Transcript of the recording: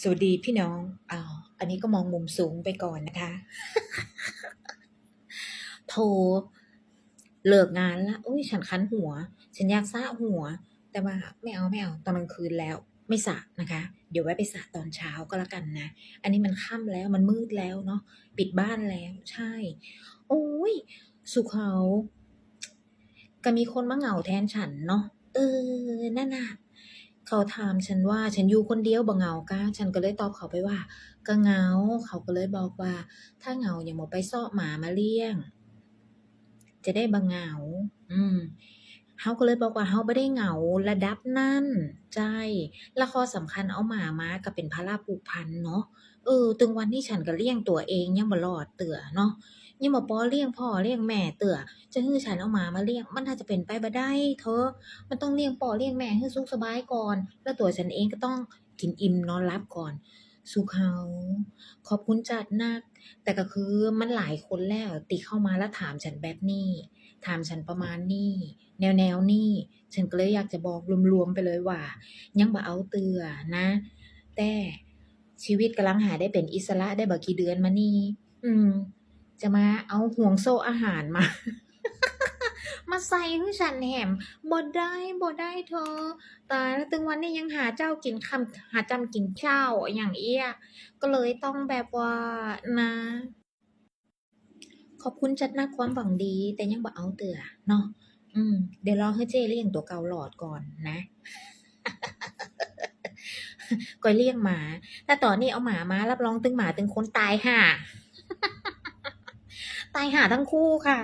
สวัสดีพี่น้องอ้าวอันนี้ก็มองมุมสูงไปก่อนนะคะ โทรเลิกงานแล้วอุ้ยฉันคันหัว ฉันอยากสระหัว แต่ว่าไม่เอาไม่เอาตอนกลางคืนแล้วไม่สระนะคะ เดี๋ยวไว้ไปสระตอนเช้าก็แล้วกันนะ อันนี้มันค่ำแล้วมันมืดแล้วเนาะปิดบ้านแล้วใช่ โอ้ย สุขเขาก็มีคนมาเหงาแทนฉันเนาะเออนั่นน่ะ เขาถามฉันว่าฉันอยู่คนเดียวบ่เหงากะฉันก็เลยตอบเขาไปว่า ก็เหงา เขาก็เลยบอกว่า ถ้าเหงาอย่าหมอไปซ่อหมามาเลี้ยง จะได้บ่เหงา อืมเฮาก็เลยบอกว่าเฮาบ่ได้เหงาระดับนั้นใช่ละข้อสำคัญเอาหมามาก็เป็นภาระผูกพันเนาะเออถึงวันที่ฉันก็เลี้ยงตัวเองยังบ่รอดเตือเนาะ ยังบ่พอเลี้ยงพ่อเลี้ยงแม่เตือจะให้ฉันเอาหมามาเลี้ยง มันน่าจะเป็นไปบ่ได้เธอ มันต้องเลี้ยงพ่อเลี้ยงแม่ให้สุขสบายก่อน แล้วตัวฉันเองก็ต้องกินอิ่มนอนหลับก่อน สุขเขาขอบคุณจัดนัก แต่ก็คือมันหลายคนแล้วติเข้ามาแล้วถามฉันแบบนี้ ถามฉันประมาณนี้ แนวแนวๆนี้ ฉันก็เลยอยากจะบอกรวมๆไปเลยว่า ยังบ่เอาเตือนะ แต่ชีวิตกำลังหาได้เป็นอิสระได้บ่กี่เดือนมานี่ อืม จะมาเอาห่วงโซ่อาหารมา มาใส่ให้ฉันแหมบ่ได้บ่ได้เธอตายแล้วตึงวันนี้ยังหาเจ้ากินคำหาจำกินข้าวอย่างเอี้ย ก็เลยต้องแบบว่านะ ขอบคุณจัดนักความหวังดี แต่ยังบ่เอาเตือเนาะอืม เดี๋ยวรอให้เจ้เลี้ยงตัวเกาหลอดก่อนนะก้อยเลี้ยงหมา แต่ตอนนี้เอาหมามารับรองตึงหมาตึงคนตายห่า ตายหาทั้งคู่ค่ะ